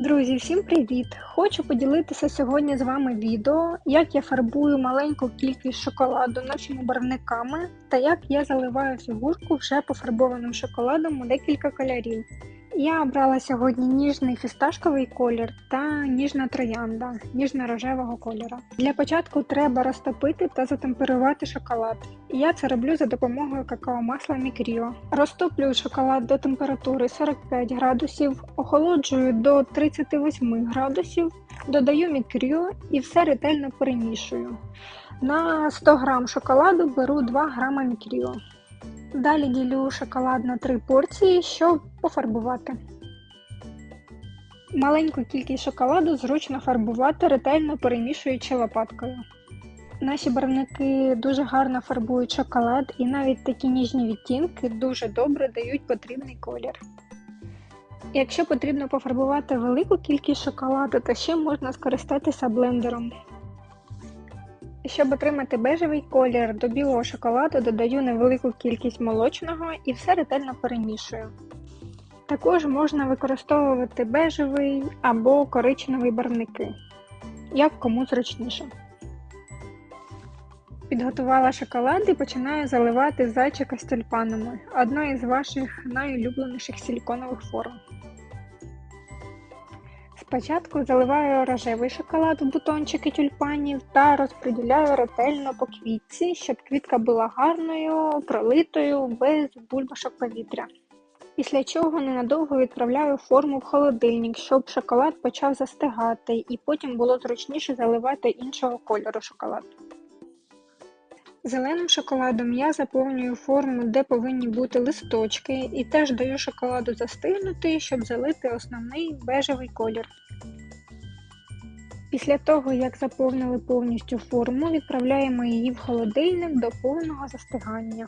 Друзі, всім привіт! Хочу поділитися сьогодні з вами відео, як я фарбую маленьку кількість шоколаду нашими барвниками та як я заливаю фігурку вже пофарбованим шоколадом у декілька кольорів. Я обрала сьогодні ніжний фісташковий колір та ніжна троянда ніжно-рожевого кольору. Для початку треба розтопити та затемперувати шоколад. Я це роблю за допомогою какао-масла Мікріо. Розтоплюю шоколад до температури 45 градусів, охолоджую до 38 градусів, додаю мікріо і все ретельно перемішую. На 100 г шоколаду беру 2 г мікріо. Далі ділю шоколад на три порції, щоб пофарбувати. Маленьку кількість шоколаду зручно фарбувати, ретельно перемішуючи лопаткою. Наші барвники дуже гарно фарбують шоколад і навіть такі ніжні відтінки дуже добре дають потрібний колір. Якщо потрібно пофарбувати велику кількість шоколаду, то ще можна скористатися блендером. Щоб отримати бежевий колір, до білого шоколаду додаю невелику кількість молочного і все ретельно перемішую. Також можна використовувати бежевий або коричневий барвники, як кому зручніше. Підготувала шоколад і починаю заливати зайчика з тюльпанами, одна із ваших найулюбленіших силіконових форм. Спочатку заливаю рожевий шоколад в бутончики тюльпанів та розподіляю ретельно по квітці, щоб квітка була гарною, пролитою, без бульбашок повітря. Після чого ненадовго відправляю форму в холодильник, щоб шоколад почав застигати і потім було зручніше заливати іншого кольору шоколад. Зеленим шоколадом я заповнюю форму, де повинні бути листочки, і теж даю шоколаду застигнути, щоб залити основний бежевий колір. Після того, як заповнили повністю форму, відправляємо її в холодильник до повного застигання.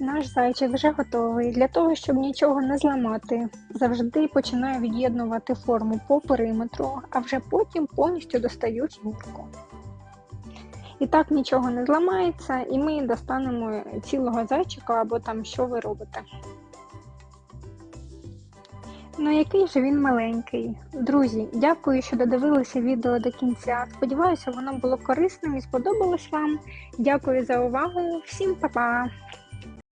Наш зайчик вже готовий. Для того, щоб нічого не зламати, завжди починаю від'єднувати форму по периметру, а вже потім повністю достаю фігурку. І так нічого не зламається, і ми достанемо цілого зайчика або там що ви робите. Ну, який же він маленький. Друзі, дякую, що додивилися відео до кінця. Сподіваюся, воно було корисним і сподобалось вам. Дякую за увагу. Всім па-па!